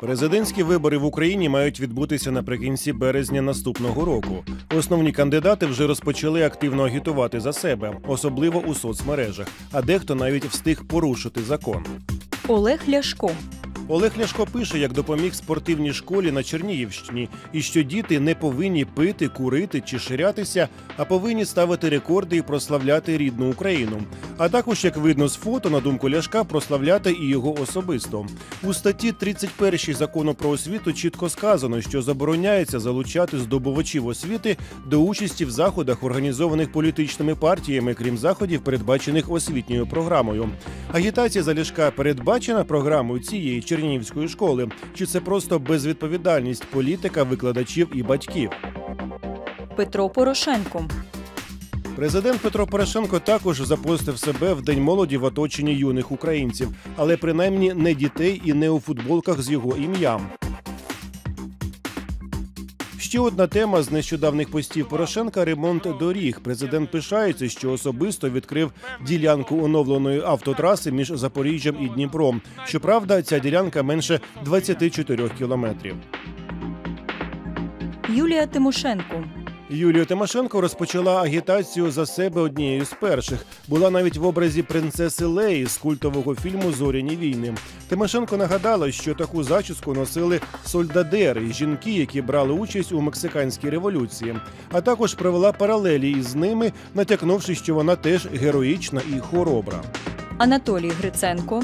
Президентські вибори в Україні мають відбутися наприкінці березня наступного року. Основні кандидати вже розпочали активно агітувати за себе, особливо у соцмережах, а дехто навіть встиг порушити закон. Олег Ляшко. Олег Ляшко пише, як допоміг спортивній школі на Чернігівщині, і що діти не повинні пити, курити чи ширятися, а повинні ставити рекорди і прославляти рідну Україну. А також, як видно з фото, на думку Ляшка, прославляти і його особисто. У статті 31 закону про освіту чітко сказано, що забороняється залучати здобувачів освіти до участі в заходах, організованих політичними партіями, крім заходів, передбачених освітньою програмою. Агітація за Ляшка передбачена програмою цієї чернігівської школи, чи це просто безвідповідальність політика, викладачів і батьків? Петро Порошенко. Президент Петро Порошенко також запостив себе в день молоді в оточенні юних українців, але принаймні не дітей і не у футболках з його ім'ям. Ще одна тема з нещодавних постів Порошенка ремонт доріг. Президент пишається, що особисто відкрив ділянку оновленої автотраси між Запоріжжям і Дніпром. Щоправда, ця ділянка менше 24 кілометрів. Юлія Тимошенко. Юлія Тимошенко розпочала агітацію за себе однією з перших. Була навіть в образі принцеси Леї з культового фільму Зоряні війни. Тимошенко нагадала, що таку зачіску носили сольдадери, жінки, які брали участь у мексиканській революції. А також провела паралелі із ними, натякнувши, що вона теж героїчна і хоробра. Анатолій Гриценко.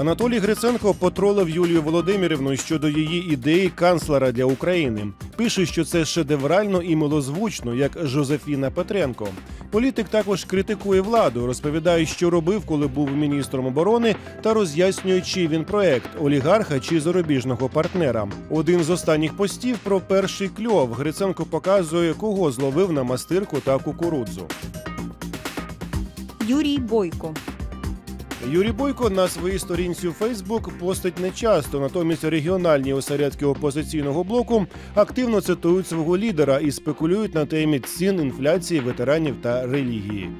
Анатолій Гриценко потролив Юлію Володимирівну щодо її ідеї канцлера для України. Пише, що це шедеврально і милозвучно, як Жозефіна Петренко. Політик також критикує владу, розповідає, що робив, коли був міністром оборони, та роз'яснює, чий він проект олігарха чи зарубіжного партнера. Один з останніх постів про перший кльов Гриценко показує, кого зловив на мастирку та кукурудзу. Юрій Бойко. Юрій Бойко на своїй сторінці у Фейсбук постить нечасто, натомість регіональні осередки опозиційного блоку активно цитують свого лідера і спекулюють на темі цін, інфляції, ветеранів та релігії.